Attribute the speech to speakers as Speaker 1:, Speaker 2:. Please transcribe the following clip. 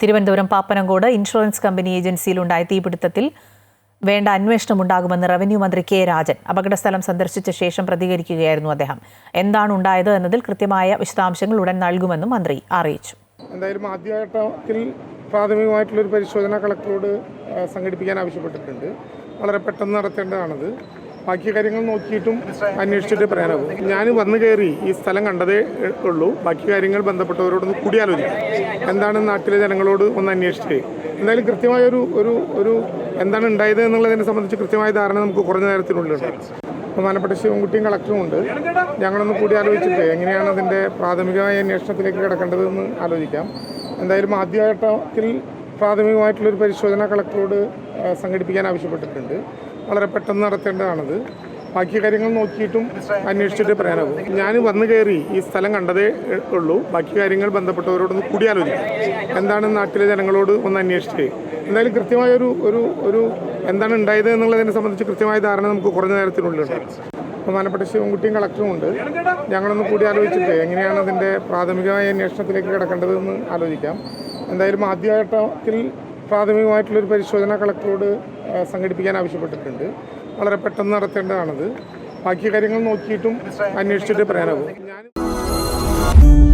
Speaker 1: Thiruvananthapuram Pappanamcode insurance company ഏജൻസിയിലുണ്ടായ തീപിടുത്തത്തിൽ വേണ്ട അന്വേഷണം ഉണ്ടാകുമെന്ന് റവന്യൂ മന്ത്രി കെ രാജൻ അപകടസ്ഥലം സന്ദർശിച്ച ശേഷം പ്രതികരിക്കുകയായിരുന്നു അദ്ദേഹം. എന്താണ് ഉണ്ടായത് എന്നതിൽ കൃത്യമായ വിശദാംശങ്ങൾ ഉടൻ നൽകുമെന്നും മന്ത്രി അറിയിച്ചു.
Speaker 2: എന്തായാലും ആദ്യഘട്ടത്തിൽ പ്രാഥമികമായിട്ടുള്ളൊരു പരിശോധന കളക്ടറോട് സംഘടിപ്പിക്കാൻ ആവശ്യപ്പെട്ടിട്ടുണ്ട്. വളരെ പെട്ടെന്ന് നടത്തേണ്ടതാണത്. ബാക്കി കാര്യങ്ങൾ നോക്കിയിട്ടും അന്വേഷിച്ചിട്ട് പറയാനാകും ഞാൻ വന്നു കയറി ഈ സ്ഥലം കണ്ടതേ ഉള്ളൂ. ബാക്കി കാര്യങ്ങൾ ബന്ധപ്പെട്ടവരോടൊന്ന് കൂടിയാലോചിക്കും. എന്താണ് നാട്ടിലെ ജനങ്ങളോട് ഒന്ന് അന്വേഷിച്ച്. എന്തായാലും കൃത്യമായ ഒരു ഒരു ഒരു എന്താണ് ഉണ്ടായത് എന്നുള്ളതിനെ സംബന്ധിച്ച് കൃത്യമായ ധാരണ നമുക്ക് കുറഞ്ഞ നേരത്തിനുള്ളിലുണ്ട്. ബഹുമാനപ്പെട്ട ശിവൻകുട്ടിയും കളക്ടറും ഉണ്ട്. ഞങ്ങളൊന്ന് കൂടി ആലോചിച്ചിട്ട് എങ്ങനെയാണ് അതിന്റെ പ്രാഥമികമായ അന്വേഷണത്തിലേക്ക് കിടക്കേണ്ടതെന്ന് ആലോചിക്കാം. എന്തായാലും ആദ്യഘട്ടത്തിൽ പ്രാഥമികമായിട്ടുള്ളൊരു പരിശോധന കളക്ടറോട് സംഘടിപ്പിക്കാൻ ആവശ്യപ്പെട്ടിട്ടുണ്ട്. വളരെ പെട്ടെന്ന് നടത്തേണ്ടതാണത്. ബാക്കി കാര്യങ്ങൾ നോക്കിയിട്ടും അന്വേഷിച്ചിട്ട് പറയാനാവും ഞാൻ വന്നു കയറി ഈ സ്ഥലം കണ്ടതേ ഉള്ളൂ. ബാക്കി കാര്യങ്ങൾ ബന്ധപ്പെട്ടവരോടൊന്ന് കൂടിയാലോചിക്കും. എന്താണ് നാട്ടിലെ ജനങ്ങളോട് ഒന്ന് അന്വേഷിച്ച്. എന്തായാലും കൃത്യമായൊരു ഒരു ഒരു എന്താണ് ഉണ്ടായത് എന്നുള്ളതിനെ സംബന്ധിച്ച് കൃത്യമായ ധാരണ നമുക്ക് കുറഞ്ഞ നേരത്തിനുള്ളിലുണ്ട്. ബഹുമാനപ്പെട്ട ശിവൻകുട്ടിയും കളക്ടറും ഉണ്ട്. ഞങ്ങളൊന്ന് കൂടി ആലോചിച്ചിട്ട് എങ്ങനെയാണ് അതിന്റെ പ്രാഥമികമായ അന്വേഷണത്തിലേക്ക് കിടക്കേണ്ടതെന്ന് ആലോചിക്കാം. എന്തായാലും ആദ്യഘട്ടത്തിൽ പ്രാഥമികമായിട്ടുള്ളൊരു പരിശോധന കളക്ടറോട് സംഘടിപ്പിക്കാൻ ആവശ്യപ്പെട്ടിട്ടുണ്ട്. വളരെ പെട്ടെന്ന് നടത്തേണ്ടതാണത്. ബാക്കി കാര്യങ്ങൾ നോക്കിയിട്ടും അന്വേഷിച്ചിട്ട് പറയാനാവും. ഞാൻ